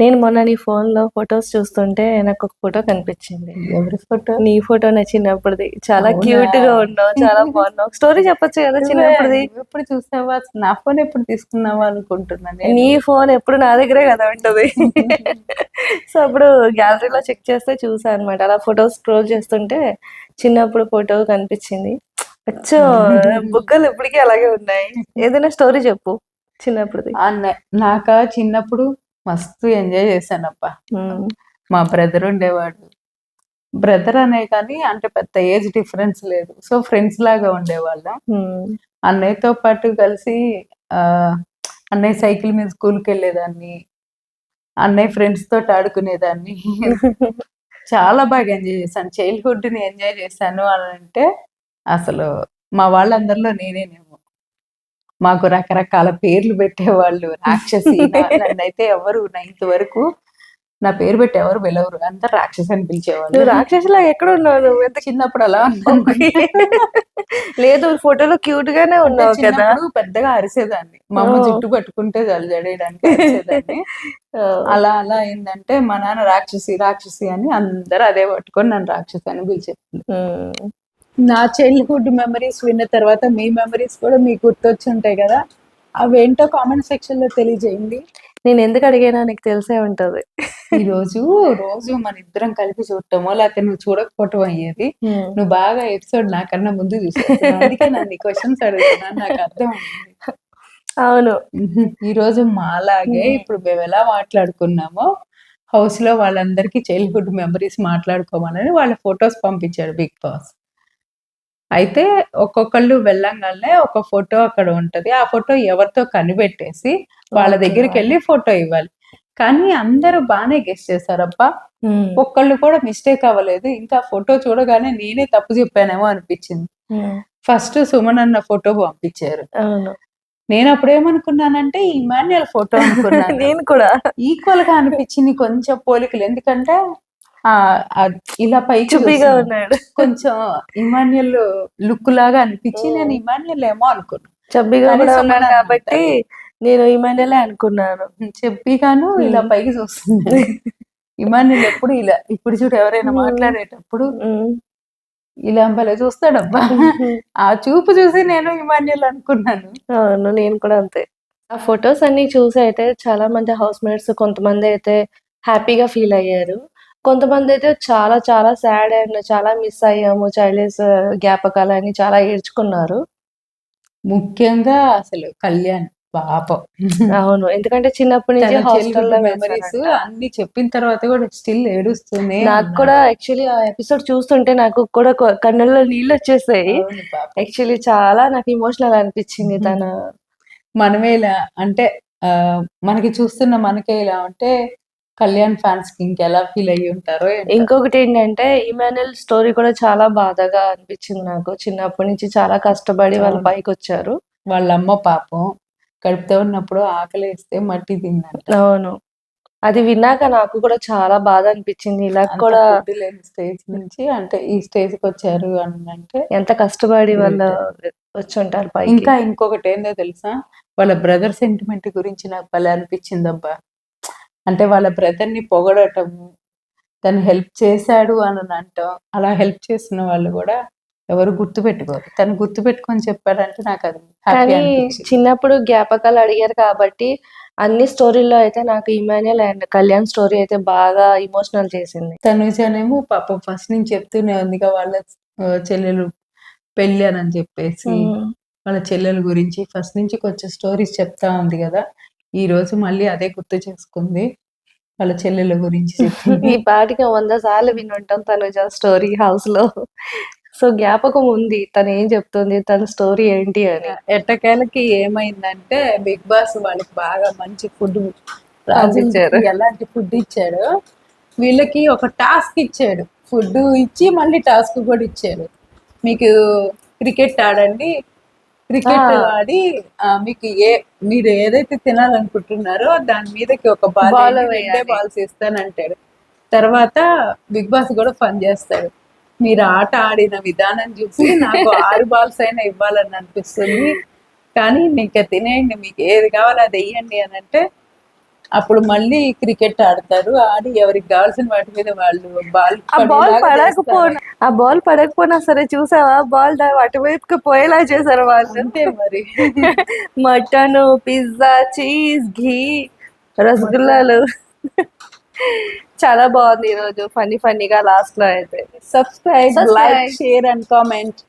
నేను మొన్న నీ ఫోన్లో ఫొటోస్ చూస్తుంటే నాకు ఒక ఫోటో కనిపించింది. ఎవరి ఫోటో? నీ ఫోటో నా చిన్నప్పుడుది. చాలా? క్యూట్గా ఉన్నావు చాలా బాగున్నావు. స్టోరీ చెప్పొచ్చు కదా చిన్నప్పుడుది? ఎప్పుడు చూసావా నా ఫోన్ ఎప్పుడు తీసుకున్నావా అనుకుంటున్నాను నేను. నీ ఫోన్ ఎప్పుడు నా దగ్గరే కదా ఉంటది. సో అప్పుడు గ్యాలరీలో చెక్ చేస్తే చూసా అనమాట అలా ఫొటోస్ స్క్రోల్ చేస్తుంటే చిన్నప్పుడు ఫోటో కనిపించింది. అచ్చో బుగ్గలు ఇప్పటికీ అలాగే ఉన్నాయి. ఏదైనా స్టోరీ చెప్పు నే- నాకా చిన్నప్పుడు మస్తు ఎంజాయ్ చేశానప్ప. మా బ్రదర్ ఉండేవాడు. బ్రదర్ అనే కానీ అంటే పెద్ద ఏజ్ డిఫరెన్స్ లేదు. సో ఫ్రెండ్స్ లాగా ఉండేవాళ్ళం. అన్నయ్యతో పాటు కలిసి ఆ అన్నయ్య సైకిల్ మీద స్కూల్కి వెళ్ళేదాన్ని. అన్నయ్య ఫ్రెండ్స్ తోటి ఆడుకునేదాన్ని. చాలా బాగా ఎంజాయ్ చేశాను. చైల్డ్హుడ్ని ఎంజాయ్ చేశాను అని అంటే అసలు మా వాళ్ళందరిలో నేనేనేమో మాకు రకరకాల పేర్లు పెట్టేవాళ్ళు రాక్షసి అయితే ఎవరు నైన్త్ వరకు నా పేరు పెట్టి ఎవరు పిలవరు అంతా రాక్షసి అని పిలిచేవాళ్ళు. రాక్షసులా ఎక్కడ ఉన్నావు నువ్వు? ఎంత చిన్నప్పుడు అలా ఉన్నాను. లేదు ఫోటోలో క్యూట్ గానే ఉన్నావు కదా. పెద్దగా అరిసేదాన్ని. మా అమ్మ. జుట్టు పట్టుకుంటే జల్ జడేయడానికి అలా అలా ఏంటంటే మా నాన్న రాక్షసి రాక్షసి అని అందరూ అదే పట్టుకొని నన్ను రాక్షసి అని ఉమ్, నా చైల్డ్హుడ్ మెమరీస్ విన్న తర్వాత మీ మెమరీస్ కూడా మీకు గుర్తొచ్చి ఉంటాయి కదా? అవేంటో కామెంట్ సెక్షన్లో తెలియజేయండి. నేను ఎందుకు అడిగానో నీకు తెలిసే ఉంటది. ఈ రోజు రోజు మన ఇద్దరం కలిపి చూడటమో లేకపోతే నువ్వు చూడకపోవటం అయ్యేది నువ్వు బాగా ఎపిసోడ్ నాకన్నా ముందు అందుకే నన్ను క్వశ్చన్స్ అడుగుతున్నాను నాకు అర్థం. అవును. ఈ రోజు మాలాగే ఇప్పుడు మేము ఎలా మాట్లాడుకున్నామో హౌస్లో వాళ్ళందరికీ చైల్డ్హుడ్ మెమరీస్ మాట్లాడుకోమని వాళ్ళ ఫొటోస్ పంపించాడు బిగ్ బాస్ అయితే ఒక్కొక్కళ్ళు వెళ్ళంగానే ఒక ఫోటో అక్కడ ఉంటది. ఆ ఫోటో ఎవరితో కనిపెట్టేసి వాళ్ళ. దగ్గరికి వెళ్ళి ఫోటో ఇవ్వాలి. కానీ అందరూ బాగానే గెస్ట్ చేశారబ్బా. ఒక్కళ్ళు కూడా మిస్టేక్ అవ్వలేదు. ఇంకా ఫోటో చూడగానే నేనే తప్పు చెప్పానేమో అనిపించింది. ఫస్ట్ సుమన్ అన్న ఫోటో పంపించారు. నేను అప్పుడు ఏమనుకున్నానంటే ఇమాన్యుయల్ ఫోటో అనుకున్నాను. నేను కూడా. ఈక్వల్గా అనిపించింది కొంచెం పోలికలు. ఎందుకంటే ఇలా పైకి చుబ్బీగా చూస్తున్నాను. ఉన్నాడు. కొంచెం ఇమాన్యుయల్ లుక్ లాగా అనిపించి నేను ఇమాన్యుయల్ ఏమో అనుకున్నాను చబ్బీగా ఉన్నాడు. కాబట్టి నేను ఈ మధ్యలో అనుకున్నాను చెప్పి గాను ఇలా. పైకి చూస్తుంది ఇమాన్యుయల్ ఎప్పుడు ఇలా ఇప్పుడు చూడు ఎవరైనా. మాట్లాడేటప్పుడు ఇలా భలే చూస్తాడబ్బా. ఆ చూపు చూసి నేను ఇమాన్యుయల్ అనుకున్నాను. అవును నేను కూడా అంతే. ఆ ఫొటోస్ అన్ని చూసి అయితే చాలా మంది హౌస్ మేట్స్ కొంతమంది అయితే హ్యాపీగా ఫీల్ అయ్యారు. కొంతమంది అయితే చాలా చాలా సాడ్ అండ్ చాలా మిస్ అయ్యాము. చైల్డ్స్ జ్ఞాపకాలని చాలా ఏడ్చుకున్నారు. ముఖ్యంగా అసలు కళ్యాణ్ పాపం. అవును. ఎందుకంటే చిన్నప్పటి నుంచి హాస్టల్లో మెమరీస్ అన్ని చెప్పిన తర్వాత కూడా స్టిల్ ఏడుస్తూనే నాకు. కూడా యాక్చువల్లీ ఆ ఎపిసోడ్ చూస్తుంటే నాకు కూడా కొ- కళ్ళల్లో నీళ్ళు వచ్చేసాయి. యాక్చువల్లీ చాలా నాకు ఇమోషనల్ అనిపించింది తన. మనమే ఇలా అంటే మనకి చూస్తున్న మనకే ఇలా ఉంటే కళ్యాణ్ ఫ్యాన్స్కి ఇంకెలా ఫీల్ అయ్యి ఉంటారో. ఇంకొకటి ఏంటంటే ఇమానుయల్ స్టోరీ కూడా చాలా బాధగా అనిపించింది నాకు. చిన్నప్పటి నుంచి చాలా కష్టపడి వాళ్ళు. పైకి వచ్చారు వాళ్ళ అమ్మ పాపం కడుపుతో ఉన్నప్పుడు ఆకలి వేస్తే మట్టి తిన్నాడు అవును. అది విన్నాక నాకు కూడా చాలా బాధ అనిపించింది. ఇలా కూడా లేని స్టేజ్ నుంచి అంటే ఈ స్టేజ్కి వచ్చారు అని అంటే ఎంత కష్టపడి వాళ్ళు వచ్చి ఉంటారు ఇంకా ఇంకొకటి ఏందో తెలుసా? వాళ్ళ బ్రదర్ సెంటిమెంట్ గురించి నాకు భలే అనిపించింది అబ్బా అంటే వాళ్ళ బ్రదర్ని పొగడటము తను హెల్ప్ చేశాడు అని అంటాం. అలా హెల్ప్ చేసిన వాళ్ళు కూడా ఎవరు గుర్తు పెట్టుకోరు. తను గుర్తు పెట్టుకొని చెప్పాడంటే నాకు అది కానీ చిన్నప్పుడు జ్ఞాపకాలు అడిగారు కాబట్టి అన్ని స్టోరీల్లో అయితే నాకు ఇమాన్యుయల్ అండ్ కళ్యాణ్ స్టోరీ అయితే బాగా ఇమోషనల్ చేసింది. తనుజనేమో పాపం ఫస్ట్ నుంచి చెప్తూనే ఉందిగా వాళ్ళ చెల్లెలు పెళ్ళి అని చెప్పేసి వాళ్ళ చెల్లెల గురించి ఫస్ట్ నుంచి కొంచెం స్టోరీస్ చెప్తా ఉంది కదా. ఈ రోజు మళ్ళీ అదే గుర్తు చేసుకుంది. వాళ్ళ చెల్లెల గురించి ఈ పాటికి వంద సార్లు వినుంటాం తనుజ స్టోరీ హౌస్లో. సో జ్ఞాపకం ఉంది. తను ఏం చెప్తుంది? తన స్టోరీ ఏంటి అని. ఎట్టకేలకి ఏమైందంటే బిగ్ బాస్ వాళ్ళకి బాగా మంచి ఫుడ్ పంపించారు. ఎలాంటి ఫుడ్ ఇచ్చాడు? వీళ్ళకి ఒక టాస్క్ ఇచ్చాడు. ఫుడ్ ఇచ్చి మళ్ళీ టాస్క్ కూడా ఇచ్చాడు. మీకు క్రికెట్ ఆడండి. క్రికెట్. ఆడి మీకు ఏ మీరు ఏదైతే తినాలనుకుంటున్నారో దాని మీదకి ఒక బాల్ వేయండి, రెండే. బాల్స్ ఇస్తానంటాడు తర్వాత బిగ్ బాస్ కూడా ఫన్ చేస్తాడు మీరు ఆట ఆడిన విధానం చూసి నాకు ఆరు బాల్స్ అయినా ఇవ్వాలని అనిపిస్తుంది కానీ మీకు తినేయండి మీకు ఏది కావాలో అది వెయ్యండి అని అంటే అప్పుడు మళ్ళీ క్రికెట్ ఆడతారు ఆడి ఎవరికి కావాల్సిన వాటి మీద వాళ్ళు బాల్ బాల్ పడకపోయినా ఆ బాల్ పడకపోయినా సరే చూసావా? బాల్ అటువైపుకి పోయేలా చేశారు వాళ్ళు. అంతే మరి. మటన్ పిజ్జా చీజ్ ఘీ రసగుల్లాలు. చాలా బాగుంది ఈరోజు. ఫన్నీ ఫన్నీగా లాస్ట్లో అయితే. Subscribe. Like share and comment